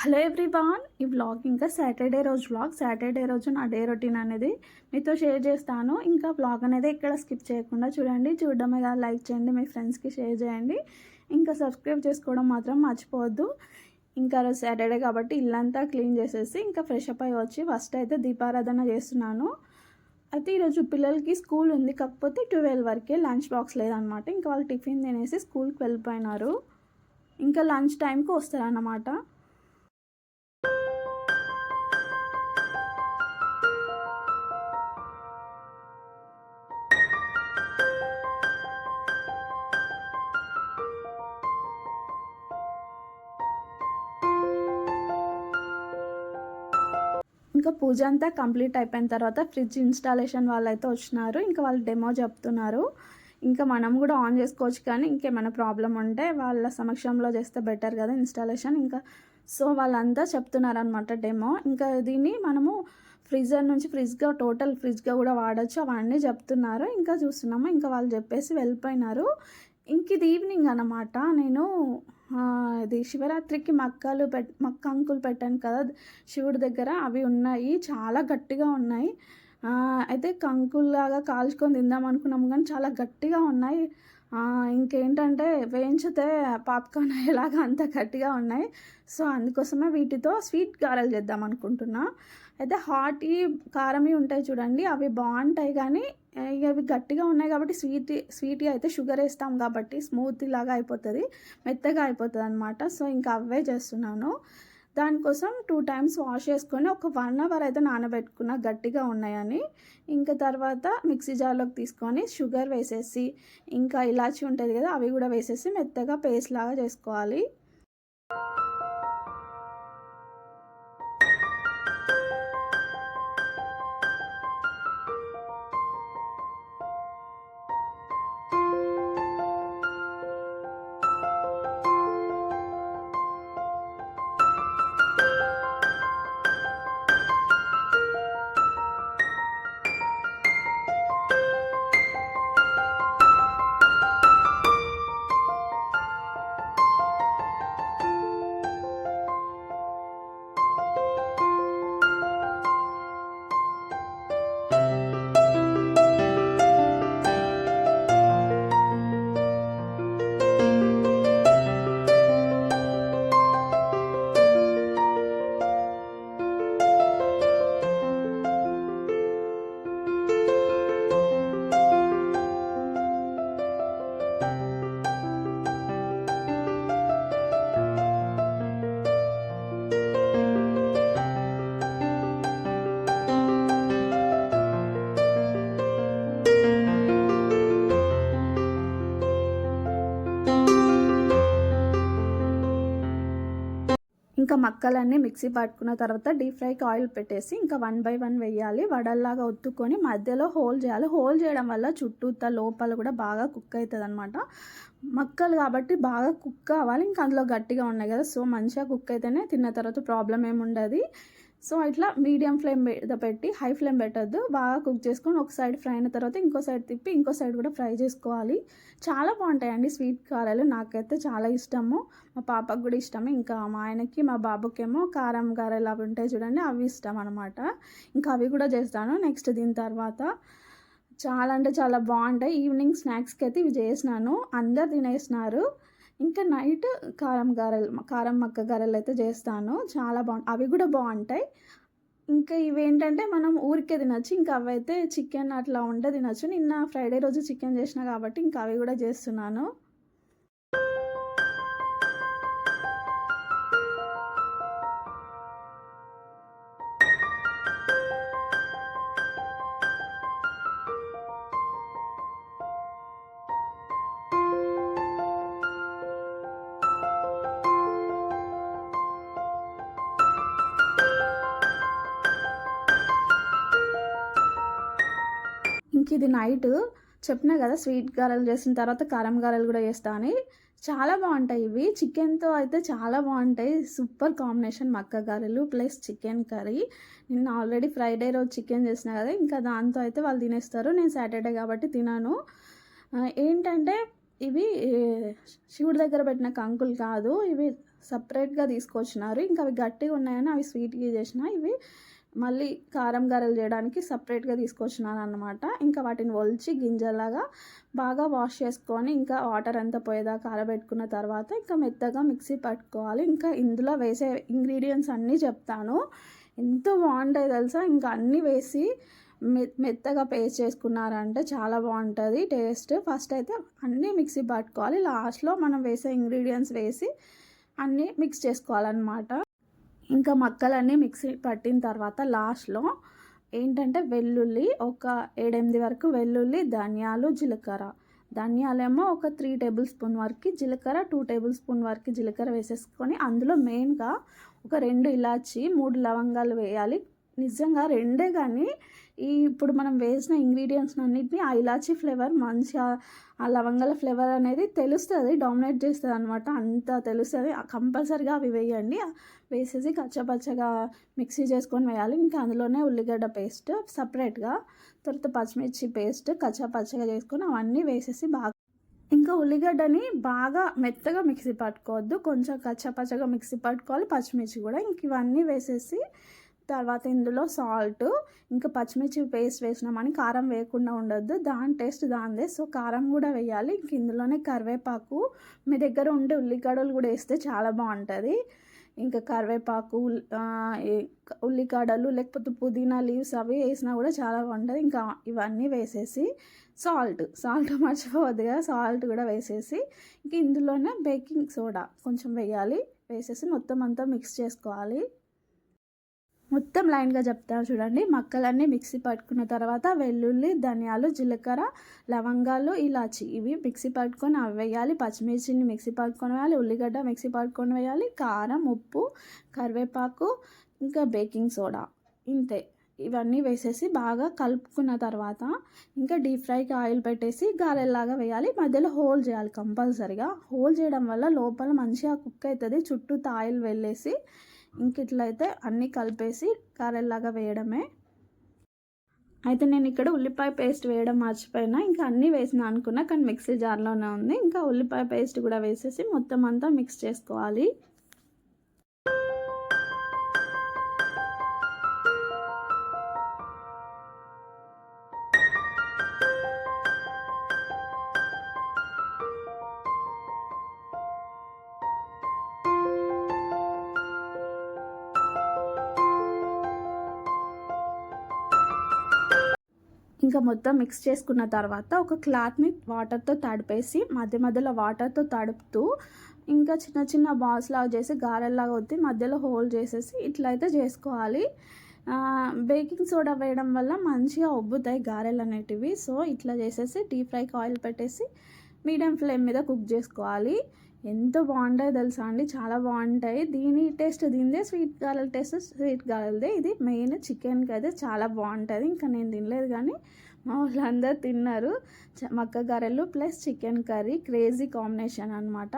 Hello everyone ఈ vlog ఇంకా Saturday రోజు వ్లాగ్ సాటర్డే రోజు నా డే రొటీన్ అనేది మీతో షేర్ చేస్తాను. ఇంకా వ్లాగ్ అనేది ఇక్కడ స్కిప్ చేయకుండా చూడండి. చూడడమే మీద లైక్ చేయండి మీ ఫ్రెండ్స్కి షేర్ చేయండి. ఇంకా సబ్స్క్రైబ్ చేసుకోవడం మాత్రం మర్చిపోవద్దు. ఇంకా రోజు సాటర్డే కాబట్టి ఇల్లంతా క్లీన్ చేసేసి ఇంకా ఫ్రెష్ అప్ అయ్యి వచ్చి ఫస్ట్ అయితే దీపారాధన చేస్తున్నాను. అయితే ఈరోజు పిల్లలకి స్కూల్ ఉంది కాకపోతే ట్వెల్వ్ వరకే లంచ్ బాక్స్ లేదనమాట ఇంకా వాళ్ళు టిఫిన్ తినేసి స్కూల్కి వెళ్ళిపోయినారు. ఇంకా లంచ్ టైంకి వస్తారన్నమాట. ఇంకా పూజ అంతా కంప్లీట్ అయిపోయిన తర్వాత ఫ్రిడ్జ్ ఇన్స్టాలేషన్ వాళ్ళు అయితే వచ్చినారు. ఇంకా వాళ్ళు డెమో చెప్తున్నారు. ఇంకా మనం కూడా ఆన్ చేసుకోవచ్చు కానీ ఇంకేమైనా ప్రాబ్లం ఉంటే వాళ్ళ సమక్షంలో చేస్తే బెటర్ కదా ఇన్స్టాలేషన్. ఇంకా సో వాళ్ళంతా చెప్తున్నారు అనమాట డెమో. ఇంకా దీన్ని మనము ఫ్రిడ్జర్ నుంచి ఫ్రిడ్జ్గా టోటల్ ఫ్రిడ్జ్గా కూడా వాడచ్చు. అవన్నీ చెప్తున్నారు. ఇంకా చూస్తున్నాము. ఇంకా వాళ్ళు చెప్పేసి వెళ్ళిపోయినారు. ఇంక ఇది ఈవినింగ్ అనమాట నేను ఇది శివరాత్రికి మక్కలు పెట్ మక్క అంకులు పెట్టాను కదా శివుడి దగ్గర అవి ఉన్నాయి చాలా గట్టిగా ఉన్నాయి. అయితే కంకుల్లాగా కాల్చుకొని తిందాం అనుకున్నాం కానీ చాలా గట్టిగా ఉన్నాయి. ఇంకేంటంటే వేయించితే పాప్కార్న్ అయ్యేలాగా అంత గట్టిగా ఉన్నాయి. సో అందుకోసమే వీటితో స్వీట్ గారెలు చేద్దాం అనుకుంటున్నా. అయితే హాట్ కారమే ఉంటాయి చూడండి. అవి బాగుంటాయి కానీ ఇక అవి గట్టిగా ఉన్నాయి కాబట్టి స్వీట్ స్వీట్ అయితే షుగర్ వేస్తాం కాబట్టి స్మూత్ లాగా అయిపోతుంది మెత్తగా అయిపోతుంది అనమాట సో ఇంకా అవే చేస్తున్నాను. దానికోసం టూ టైమ్స్ వాష్ చేసుకొని ఒక వన్ అవర్ అయితే నానబెట్టుకున్న గట్టిగా ఉన్నాయని. ఇంకా తర్వాత మిక్సీ జార్లోకి తీసుకొని షుగర్ వేసేసి ఇంకా ఇలాచి ఉంటుంది కదా అవి కూడా వేసేసి మెత్తగా పేస్ట్ లాగా చేసుకోవాలి. ఇంకా మక్కలన్నీ మిక్సీ పట్టుకున్న తర్వాత డీప్ ఫ్రైకి ఆయిల్ పెట్టేసి ఇంకా వన్ బై వన్ వేయాలి. వడల్లాగా ఒత్తుకొని మధ్యలో హోల్ చేయాలి. హోల్ చేయడం వల్ల చుట్టూత లోపల కూడా బాగా కుక్ అవుతుంది అనమాట మక్కలు కాబట్టి బాగా కుక్ అవ్వాలి. ఇంకా అందులో గట్టిగా ఉన్నాయి కదా సో మంచిగా కుక్ అయితేనే తిన్న తర్వాత ప్రాబ్లం ఏముండదు. సో ఇట్లా మీడియం ఫ్లేమ్ మీద పెట్టి హై ఫ్లేమ్ పెట్టద్దు. బాగా కుక్ చేసుకొని ఒక సైడ్ ఫ్రై అయిన తర్వాత ఇంకో సైడ్ తిప్పి ఇంకో సైడ్ కూడా ఫ్రై చేసుకోవాలి. చాలా బాగుంటాయండి స్వీట్ కారాలు. నాకైతే చాలా ఇష్టము. మా పాపకు కూడా ఇష్టమే. ఇంకా మా ఆయనకి మా బాబుకేమో కారం గారెలు అవి ఉంటాయి చూడండి అవి ఇష్టం అనమాట ఇంకా అవి కూడా చేస్తాను నెక్స్ట్ దీని తర్వాత. చాలా అంటే చాలా బాగుంటాయి. ఈవినింగ్ స్నాక్స్కి అయితే ఇవి చేసినాను. అందరు తినేసినారు. ఇంకా నైట్ కారం గారెలు కారం మక్క గారెలు అయితే చేస్తాను. చాలా బాగుంటాయి అవి కూడా బాగుంటాయి. ఇంకా ఇవేంటంటే మనం ఊరికే తినచ్చు. ఇంకా అవైతే చికెన్ అట్లా ఉంటే తినచ్చు. నిన్న ఫ్రైడే రోజు చికెన్ చేసిన కాబట్టి ఇంకా అవి కూడా చేస్తున్నాను. ఇంక ఇది నైట్ చెప్పినా కదా స్వీట్ గారెలు చేసిన తర్వాత కారం గారెలు కూడా చేస్తా అని. చాలా బాగుంటాయి ఇవి. చికెన్తో అయితే చాలా బాగుంటాయి. సూపర్ కాంబినేషన్ మక్క గారెలు ప్లస్ చికెన్ కర్రీ నేను ఆల్రెడీ ఫ్రైడే రోజు చికెన్ చేసిన కదా ఇంకా దాంతో అయితే వాళ్ళు తినేస్తారు. నేను సాటర్డే కాబట్టి తినాను. ఏంటంటే ఇవి శివుడి దగ్గర పెట్టిన కంకులు కాదు ఇవి సపరేట్గా తీసుకొచ్చినారు. ఇంకా అవి గట్టిగా ఉన్నాయని అవి స్వీట్గా చేసిన ఇవి మళ్ళీ కారం గారెలు చేయడానికి సపరేట్గా తీసుకొచ్చినాను అనమాట ఇంకా వాటిని ఒలిచి గింజలాగా బాగా వాష్ చేసుకొని ఇంకా వాటర్ అంతా పోయేదాకా ఆరబెట్టుకున్న తర్వాత ఇంకా మెత్తగా మిక్సీ పట్టుకోవాలి. ఇంకా ఇందులో వేసే ఇంగ్రీడియంట్స్ అన్నీ చెప్తాను. ఎంతో బాగుంటాయి తెలుసా? ఇంకా అన్నీ వేసి మె మెత్తగా పేస్ట్ చేసుకున్నారంటే చాలా బాగుంటుంది టేస్ట్. ఫస్ట్ అయితే అన్నీ మిక్సీ పట్టుకోవాలి. లాస్ట్లో మనం వేసే ఇంగ్రీడియంట్స్ వేసి అన్నీ మిక్స్ చేసుకోవాలన్నమాట. ఇంకా మక్కలన్నీ మిక్సీ పట్టిన తర్వాత లాస్ట్లో ఏంటంటే వెల్లుల్లి ఒక ఏడెనిమిది వరకు వెల్లుల్లి ధనియాలు జీలకర్ర. ధనియాలేమో ఒక త్రీ టేబుల్ స్పూన్ వరకు జీలకర్ర టూ టేబుల్ స్పూన్ వరకు జీలకర్ర వేసేసుకొని అందులో మెయిన్గా ఒక రెండు ఇలాచి మూడు లవంగాలు వేయాలి. నిజంగా రెండే కానీ ఈ ఇప్పుడు మనం వేసిన ఇంగ్రీడియంట్స్ అన్నిటిని ఆ ఇలాచీ ఫ్లేవర్ మంచిగా ఆ లవంగాల ఫ్లేవర్ అనేది తెలుస్తుంది డామినేట్ చేస్తుంది అనమాట అంత తెలుస్తుంది. కంపల్సరిగా అవి వేయండి. వేసేసి కచ్చపచ్చగా మిక్సీ చేసుకొని వేయాలి. ఇంకా అందులోనే ఉల్లిగడ్డ పేస్ట్ సపరేట్గా తర్వాత పచ్చిమిర్చి పేస్ట్ కచ్చపచ్చగా చేసుకొని అవన్నీ వేసేసి బాగా ఇంకా ఉల్లిగడ్డని బాగా మెత్తగా మిక్సీ పట్టుకోవద్దు. కొంచెం కచ్చపచ్చగా మిక్సీ పట్టుకోవాలి. పచ్చిమిర్చి కూడా. ఇంక ఇవన్నీ వేసేసి తర్వాత ఇందులో సాల్ట్ ఇంకా పచ్చిమిర్చి పేస్ట్ వేసినామని కారం వేయకుండా ఉండొద్దు. దాని టేస్ట్ దానిదే. సో కారం కూడా వేయాలి. ఇంక ఇందులోనే కరివేపాకు. మీ దగ్గర ఉండే ఉల్లిగడ్డలు కూడా వేస్తే చాలా బాగుంటుంది. ఇంకా కరివేపాకు ఉల్లిగడ్డలు లేకపోతే పుదీనా లీవ్స్ అవి వేసినా కూడా చాలా బాగుంటుంది. ఇంకా ఇవన్నీ వేసేసి సాల్ట్. సాల్ట్ మర్చిపోవద్దు కదా. సాల్ట్ కూడా వేసేసి ఇంక ఇందులోనే బేకింగ్ సోడా కొంచెం వేయాలి. వేసేసి మొత్తం అంతా మిక్స్ చేసుకోవాలి. మొత్తం లైన్గా చెప్తాను చూడండి. మక్కలన్నీ మిక్సీ పట్టుకున్న తర్వాత వెల్లుల్లి ధనియాలు జీలకర్ర లవంగాలు ఇలాచి. ఇవి మిక్సీ పట్టుకొని అవి వేయాలి. పచ్చిమిర్చిని మిక్సీ పట్టుకొని వేయాలి. ఉల్లిగడ్డ మిక్సీ పట్టుకొని వేయాలి. కారం ఉప్పు కరివేపాకు ఇంకా బేకింగ్ సోడా. ఇంతే. ఇవన్నీ వేసేసి బాగా కలుపుకున్న తర్వాత ఇంకా డీప్ ఫ్రైకి ఆయిల్ పెట్టేసి గారెల్లాగా వేయాలి. మధ్యలో హోల్ చేయాలి కంపల్సరిగా. హోల్ చేయడం వల్ల లోపల మంచిగా కుక్ అవుతుంది. చుట్టూ ఆయిల్ వెళ్ళేసి ఇంకిట్లయితే అన్నీ కలిపేసి కారెల్లాగా వేయడమే. అయితే నేను ఇక్కడ ఉల్లిపాయ పేస్ట్ వేయడం మర్చిపోయినా ఇంకా అన్నీ వేసిన అనుకున్నా కానీ మిక్సీ జార్లోనే ఉంది. ఇంకా ఉల్లిపాయ పేస్ట్ కూడా వేసేసి మొత్తం అంతా మిక్స్ చేసుకోవాలి. ఇంకా మొత్తం మిక్స్ చేసుకున్న తర్వాత ఒక క్లాత్ని వాటర్తో తడిపేసి మధ్య మధ్యలో వాటర్తో తడుపుతూ ఇంకా చిన్న చిన్న బాల్స్ లాగా చేసి గారెల్లాగా వద్ది మధ్యలో హోల్ చేసేసి ఇట్లయితే చేసుకోవాలి. బేకింగ్ సోడా వేయడం వల్ల మంచిగా ఉబ్బుతాయి గారెలు అనేటివి. సో ఇట్లా చేసేసి డీప్ ఫ్రైకి ఆయిల్ పెట్టేసి మీడియం ఫ్లేమ్ మీద కుక్ చేసుకోవాలి. ఎంత బాగుంటాయో తెలుసా అండి? చాలా బాగుంటాయి. దీని టేస్ట్ దీనిదే. స్వీట్ గారెల టేస్ట్ స్వీట్ గారెలదే. ఇది మెయిన్ చికెన్కి అయితే చాలా బాగుంటుంది. ఇంకా నేను తినలేదు కానీ మా వాళ్ళందరూ తిన్నారు. మక్క గారెలు plus chicken curry. Crazy combination అనమాట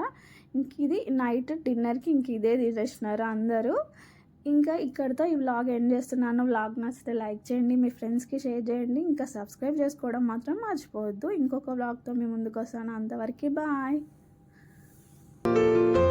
ఇంక ఇది నైట్ డిన్నర్కి ఇంక ఇదే తీసేసినారు అందరూ. ఇంకా ఇక్కడితో ఈ వ్లాగ్ ఎండ్ చేస్తున్నాను. వ్లాగ్ నచ్చితే లైక్ చేయండి. మీ ఫ్రెండ్స్కి షేర్ చేయండి. ఇంకా సబ్స్క్రైబ్ చేసుకోవడం మాత్రం మర్చిపోవద్దు. ఇంకొక వ్లాగ్తో మీ ముందుకు వస్తాను. అంతవరకు బాయ్. Música